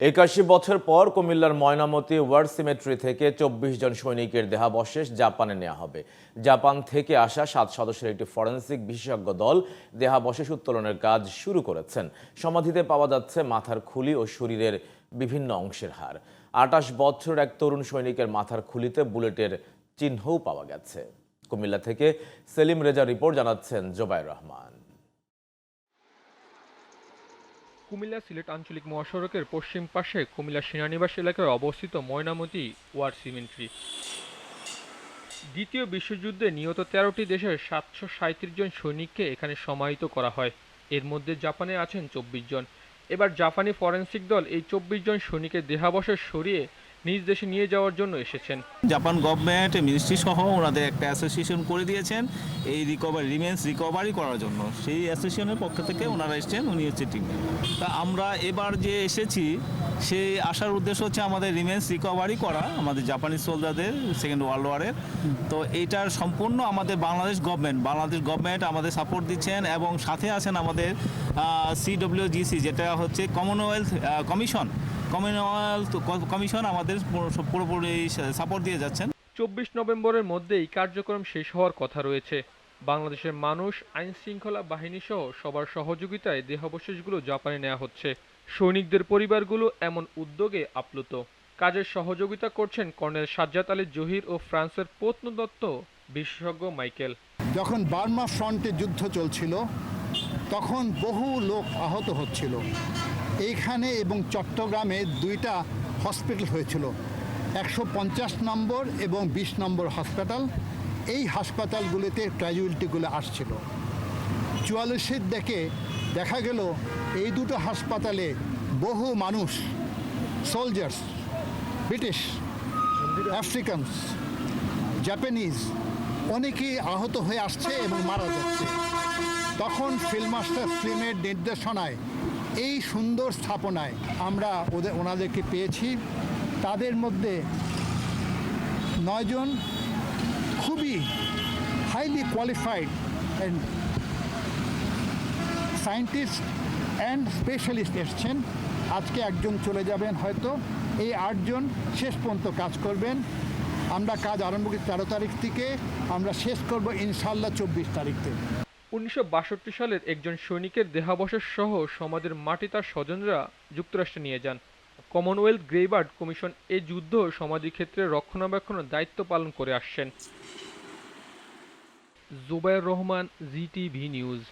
একাশি বছর পর কুমিল্লার ময়নামতি ওয়ার সিমেট্রি থেকে চব্বিশ জন সৈনিকের দেহাবশেষ জাপানে নেওয়া হবে। জাপান থেকে আসা সাত সদস্যের একটি ফরেন্সিক বিশেষজ্ঞ দল দেহাবশেষ উত্তোলনের কাজ শুরু করেছেন। সমাধিতে পাওয়া যাচ্ছে মাথার খুলি ও শরীরের বিভিন্ন অংশের হার আটাশ বছর এক তরুণ সৈনিকের মাথার খুলিতে বুলেটের চিহ্নও পাওয়া গেছে। কুমিল্লা থেকে সেলিম রেজা রিপোর্ট জানাচ্ছেন জোবাইর রহমান। কুমিল্লা সিলেট আঞ্চলিক মহাসড়কের পশ্চিম পাশে কুমিল্লা সেনানিবাস এলাকায় অবস্থিত ময়নামতি ওয়ার সিমেন্ট্রি। দ্বিতীয় বিশ্বযুদ্ধে নিহত তেরোটি দেশের সাতশো সাঁত্রিশ জন সৈনিককে এখানে সমাহিত করা হয়। এর মধ্যে জাপানে আছেন চব্বিশ জন। এবার জাপানি ফরেন্সিক দল এই চব্বিশ জন সৈনিকের দেহাবশেষ সরিয়ে নিজ দেশে নিয়ে যাওয়ার জন্য এসেছেন। জাপান গভর্নমেন্ট মিনিস্ট্রি সহ ওনাদের একটা অ্যাসোসিয়েশন করে দিয়েছেন এই রিকভারি রিমেন্স রিকভারি করার জন্য। সেই অ্যাসোসিয়েশনের পক্ষ থেকে ওনারা এসেছেন, উনি হচ্ছে টিম তা আমরা এবার যে এসেছি, সেই আসার উদ্দেশ্য হচ্ছে আমাদের রিমেন্স রিকভারি করা, আমাদের জাপানিজ সোলজারদের সেকেন্ড ওয়ার্ল্ড ওয়ারের তো এইটার সম্পূর্ণ আমাদের বাংলাদেশ গভর্নমেন্ট বাংলাদেশ গভর্নমেন্ট আমাদের সাপোর্ট দিচ্ছেন এবং সাথে আছেন আমাদের সিডব্লিউজিসি যেটা হচ্ছে কমনওয়েলথ কমিশন কমনওয়েলথ কমিশন আমাদের পুরো- পুরোপুরি সাপোর্ট দিয়ে যাচ্ছেন। চব্বিশ নভেম্বরের মধ্যেই কার্যক্রম শেষ হওয়ার কথা রয়েছে। বাংলাদেশের মানুষ আইন শৃঙ্খলা বাহিনী সহ সবার সহযোগিতায় দেহাবশেষগুলো জাপানে নেওয়া হচ্ছে। সৈনিকদের পরিবারগুলো এমন উদ্যোগে আপ্লুত। কাজের সহযোগিতা করছেন কর্নেল সাজ্জাদ আলী জহির ও ফ্রান্সের প্রত্নতত্ত্ব বিশেষজ্ঞ মাইকেল। যখন বার্মা ফ্রন্টে যুদ্ধ চলছিল তখন বহু লোক আহত হচ্ছিল। এইখানে এবং চট্টগ্রামে দুইটা হসপিটাল হয়েছিল। একশো পঞ্চাশ নম্বর এবং বিশ নম্বর হসপিটাল। এই হাসপাতালগুলিতে ক্র্যাজুয়ালিটিগুলো আসছিল। চুয়াল্লিশের দেখে দেখা গেল এই দুটো হাসপাতালে বহু মানুষ সোলজার্স ব্রিটিশ আফ্রিকানস জাপানিজ অনেকেই আহত হয়ে আসছে এবং মারা যাচ্ছে। তখন ফিল্ম মাস্টার ফিল্মের নির্দেশনায় এই সুন্দর স্থাপনায় আমরা ওদের ওনাদেরকে পেয়েছি। তাদের মধ্যে নয়জন খুবই highly qualified and scientist and specialist এসছেন। আজকে একজন চলে যাবেন হয়তো। এই আটজন শেষ পর্যন্ত কাজ করবেন। আমরা কাজ আরম্ভ করি তেরো তারিখ থেকে। আমরা শেষ করব ইনশাল্লাহ চব্বিশ তারিখ থেকে। উনিশশো বাষট্টি সালের একজন সৈনিকের দেহাবশেষ সহ সমাজের মাটি তার স্বজনরা যুক্তরাষ্ট্রে নিয়ে যান। কমনওয়েলথ গ্রেবার্ড কমিশন এ যুদ্ধ সমাধি ক্ষেত্রে রক্ষণাবেক্ষণের দায়িত্ব পালন করে আসছেন। Zubair Rahman GTV news.